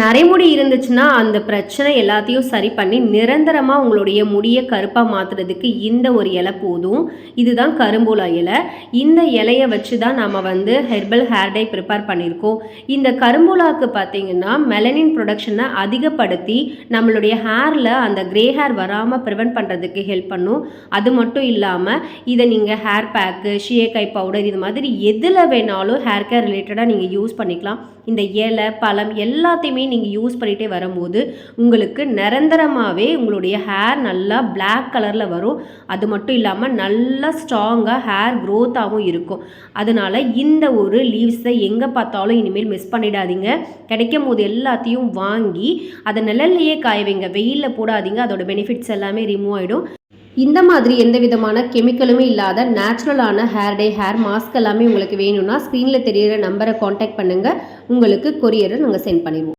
நரைமுடி இருந்துச்சுன்னா அந்த பிரச்சனை எல்லாத்தையும் சரி பண்ணி நிரந்தரமாக உங்களுடைய முடியை கருப்பாக மாற்றுறதுக்கு இந்த ஒரு இலை போதும். இதுதான் கரும்பூலா இலை. இந்த இலையை வச்சு தான் நம்ம வந்து ஹெர்பல் ஹேர் டை ப்ரிப்பேர் பண்ணியிருக்கோம். இந்த கரும்பூலாவுக்கு பார்த்தீங்கன்னா மெலனின் ப்ரொடக்ஷனை அதிகப்படுத்தி நம்மளுடைய ஹேரில் அந்த கிரே ஹேர் வராமல் ப்ரிவெண்ட் பண்ணுறதுக்கு ஹெல்ப் பண்ணும். அது மட்டும் இல்லாமல் இதை நீங்கள் ஹேர் பேக்கு ஷியக்காய் பவுடர் இது மாதிரி எதில் வேணாலும் ஹேர் கேர் ரிலேட்டடாக நீங்கள் யூஸ் பண்ணிக்கலாம். இந்த இலை பழம் எல்லாத்தையுமே நீங்கள் யூஸ் பண்ணிகிட்டே வரும்போது உங்களுக்கு நிரந்தரமாகவே உங்களுடைய ஹேர் நல்லா பிளாக் கலரில் வரும். அது மட்டும் இல்லாமல் நல்லா ஸ்ட்ராங்காக ஹேர் க்ரோத்தாகவும் இருக்கும். அதனால இந்த ஒரு லீவ்ஸை எங்கே பார்த்தாலும் இனிமேல் மிஸ் பண்ணிடாதீங்க. கிடைக்கும் போது எல்லாத்தையும் வாங்கி அதை நிழல்லையே காய வைங்க. வெயிலில் போடாதீங்க. அதோட பெனிஃபிட்ஸ் எல்லாமே ரிமூவ் ஆகிடும் இந்த மாதிரி எந்த விதமான கெமிக்கலுமே இல்லாத நேச்சுரலான ஹேர் டே ஹேர் மாஸ்க் எல்லாமே உங்களுக்கு வேணும்னா ஸ்க்ரீனில் தெரியிற நம்பரை காண்டாக்ட் பண்ணுங்கள் உங்களுக்கு கொரியரை நாங்கள் சென்ட் பண்ணிடுவோம்.